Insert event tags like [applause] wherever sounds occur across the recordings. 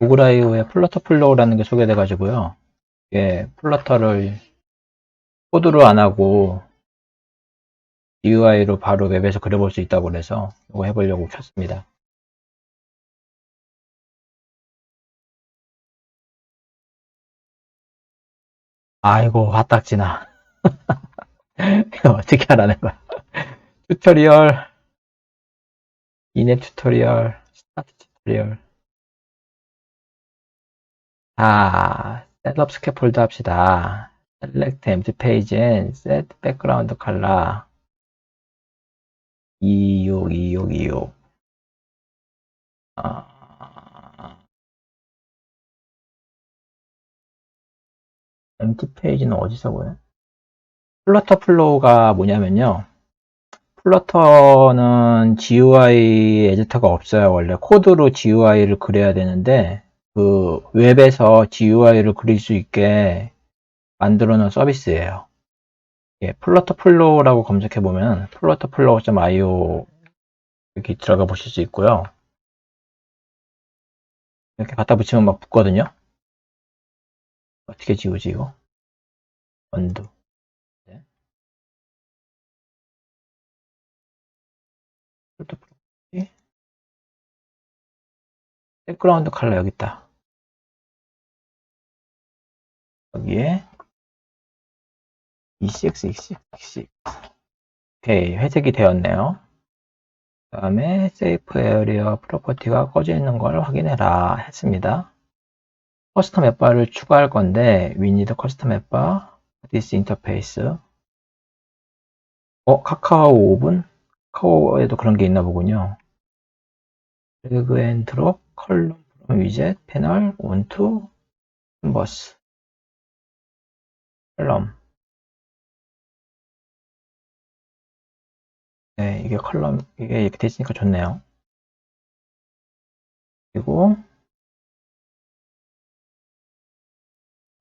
구글 아이오에 플러터 플로우라는 게 소개돼 가지고요. 이게 플러터를 코드로 안 하고 GUI로 바로 웹에서 그려볼 수 있다고 그래서 이거 해보려고 켰습니다. 아이고 화딱지나 이거 [laughs] 어떻게 하라는 거야 튜토리얼 이넷 튜토리얼 스타트 튜토리얼 자 셋업 스캐폴드 합시다 select empty page and set background color 26 26 26 아, empty page는 어디서 보여? 플러터 플로우가 뭐냐면요. 플러터는 GUI 에디터가 없어요. 원래 코드로 GUI를 그려야 되는데 그 웹에서 GUI를 그릴 수 있게 만들어 놓은 서비스예요. 예, 플러터 플로우라고 검색해 보면 플러터 플로우.io 이렇게 들어가 보실 수 있고요. 이렇게 갖다 붙이면 막 붙거든요. 어떻게 지우지 이거? 언두. 네. 플러터 플로우. 백그라운드 컬러 여기 있다. 여기에 ECX, ECX. 오케이, 회색이 되었네요. 그 다음에 세이프 에어리어 프로퍼티가 꺼져 있는 걸 확인해라 했습니다. 커스텀 앱바를 추가할 건데 we need custom 앱바 this interface 어 카카오 오븐 카카오에도 그런 게 있나 보군요. 드래그 앤 드롭 컬럼 위젯 패널 온투 캔버스 컬럼 네, 이게 컬럼, 이게 이렇게 돼 있으니까 좋네요. 그리고,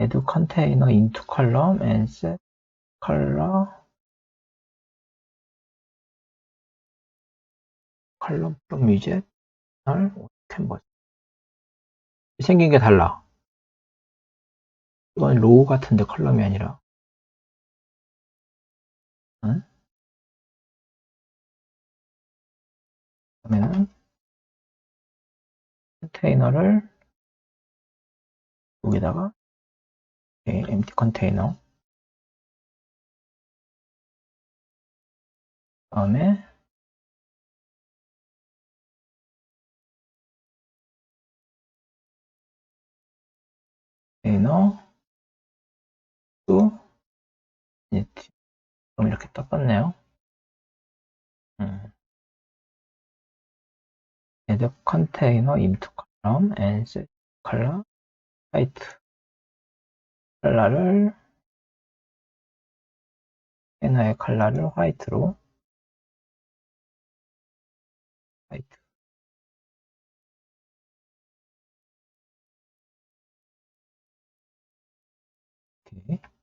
add container into column and set color, column from widget, canvas. 생긴 게 달라. 이건 로우 같은데 컬럼이 아니라. 응? 그러면은 컨테이너를 여기다가 네, empty 컨테이너 다음에 컨테이너 또 그럼 이렇게 떴었네요 음. add container into column and set color white 컬러를 헤나의 컬러를 화이트로 화이트 오케이.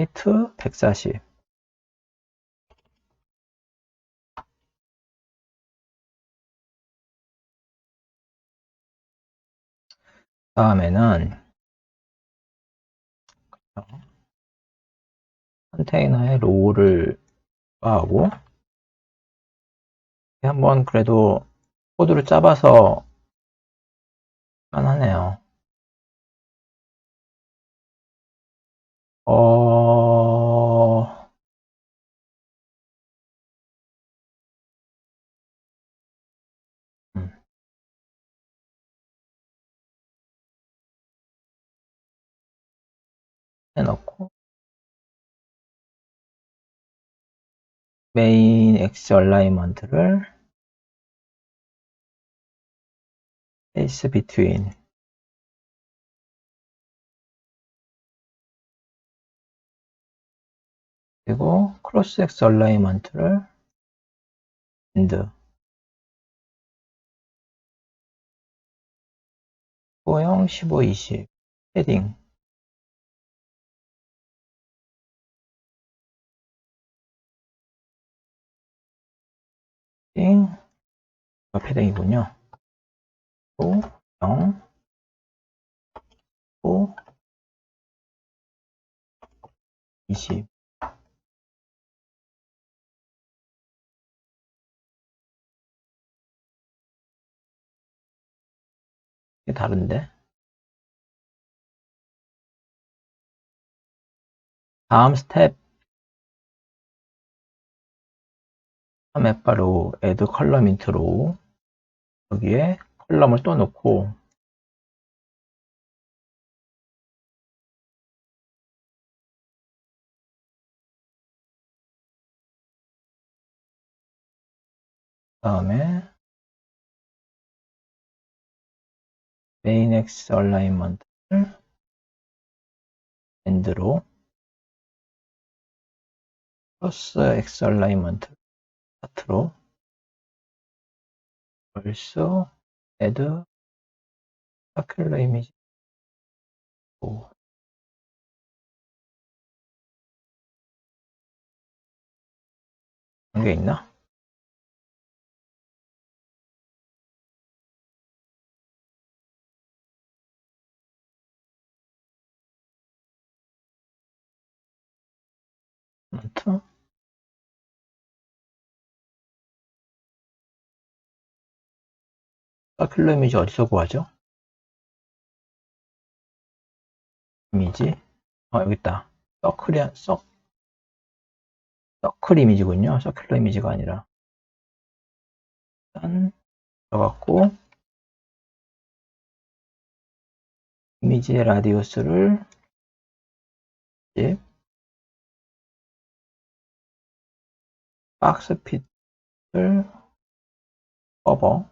화이트 140 다음에는 컨테이너의 로우를 하고 한번 그래도 코드를 짜봐서 만하네요. 어... 해놓고. 메인 X 얼라이먼트를 space between. 그리고 크로스 X 얼라이먼트를 end. 호형 15, 20 패딩 패딩 패딩이군요. 또 0, 5, 20. 이게 다른데? 다음 스텝 맵바로 add 컬럼 인트로 여기에 컬럼을 또 넣고 다음에 main x alignment를 end로 플러스 x alignment 파트로 벌써 add circular image 오. 그런 게 있나? 아무 서큘러 이미지 어디서 구하죠? 이미지? 어 여기 있다. 서클이 서 서클 이미지군요. 서큘러 이미지가 아니라. 일단 들어갔고 이미지의 라디우스를 10 박스 핏을 커버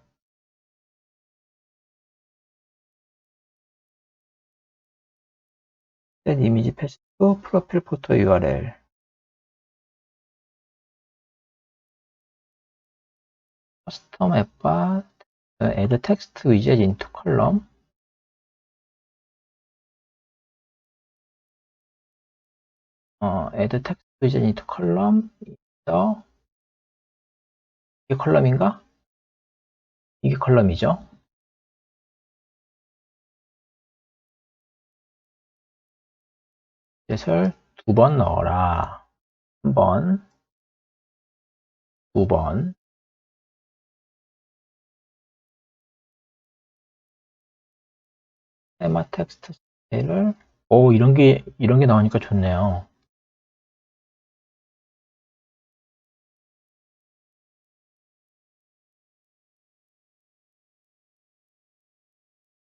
set 이미지 패스 프로필 포토 URL 커스텀 앱바 add text widget into column 어, add text widget into column. 이게 컬럼인가? 이게 컬럼이죠. 뜻을 두 번 넣어라. 한 번, 두 번. 테마 텍스트 스타일을 오 이런 게 이런 게 나오니까 좋네요.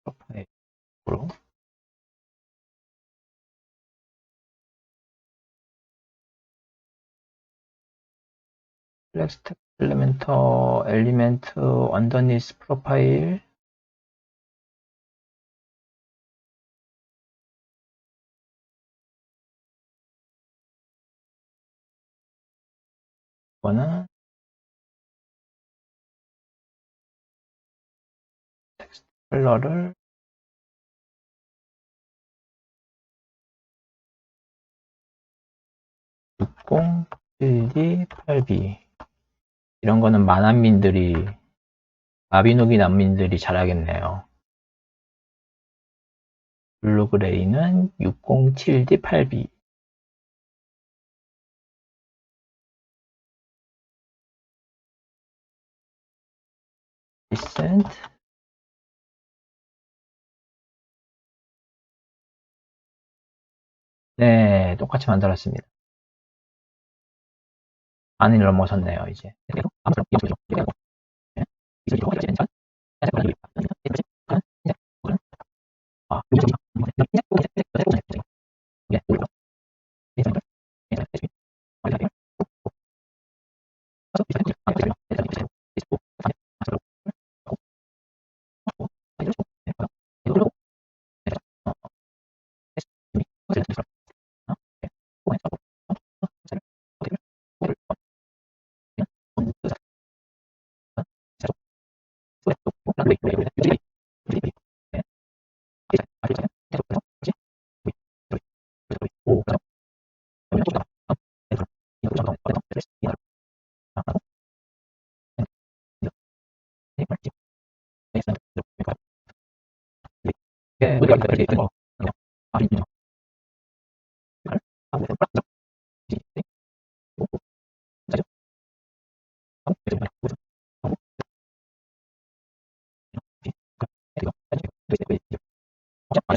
프로파일로 텍스트 엘리멘터 엘리멘트 언더니스 프로파일. 이거는 텍스트 컬러를 (60) 7D 8B 이런 거는 만한민들이 마비노기 난민들이 잘하겠네요. 블루그레이는 607D 8B descent 네, 똑같이 만들었습니다. 안을 넘어섰네요, 이제. Amsterdam yang sudah jadi airport ya bisa jadi hotel misalnya saya pernah jadi bukan bukan ah bisa bisa ya udah ya sampai ya sampai mari kita masuk bisa ya bisa bisa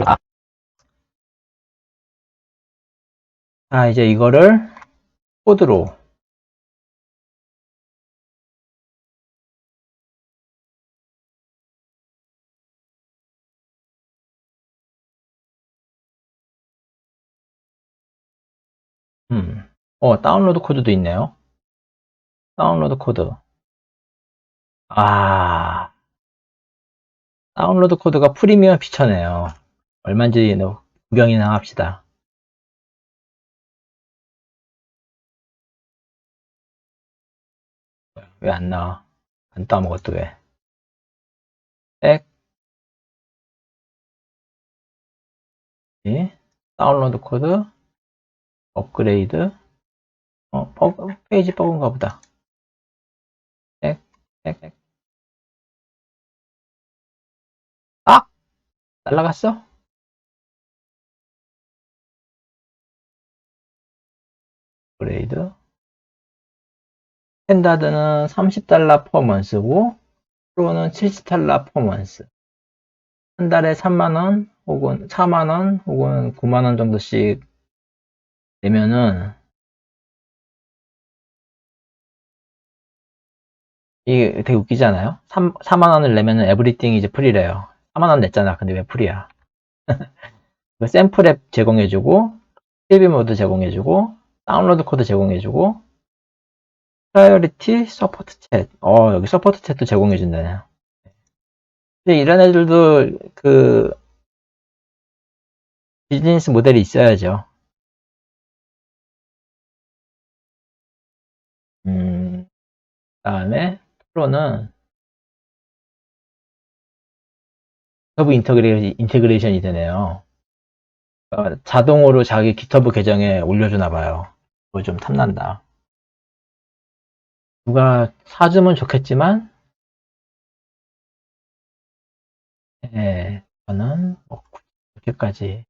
아, 자, 이제 이거를 코드로 음. 어, 다운로드 코드도 있네요. 다운로드 코드. 아, 다운로드 코드가 프리미엄 피처네요. 얼마인지 구경이나 합시다. 왜 안 나와? 안 따먹었어, 왜? 백. 예? 다운로드 코드. 업그레이드. 어, 버그, 페이지 버그인가 보다. 백, 백, 백. 날라갔어? 업그레이드. 스탠다드는 30달러 퍼 먼스고, 프로는 70달러 퍼 먼스. 한 달에 3만원, 혹은 4만원, 혹은 9만원 정도씩 내면은, 이게 되게 웃기지 않아요? 3, 4만원을 내면은 에브리띵 이제 프리래요. 4만원 냈잖아. 근데 왜? 그 샘플 앱 제공해주고, TV 모드 제공해주고, 다운로드 코드 제공해주고, 프라이어리티 서포트 챗. 어, 여기 서포트 챗도 제공해준다네요. 근데 이런 애들도 그 비즈니스 모델이 있어야죠. 음, 다음에 프로는 기터브 인터그레, 인테그레이션이 되네요. 어, 자동으로 자기 기터브 계정에 올려주나 봐요. 그거 좀 탐난다. 누가 사주면 좋겠지만, 예, 저는 뭐 그렇게까지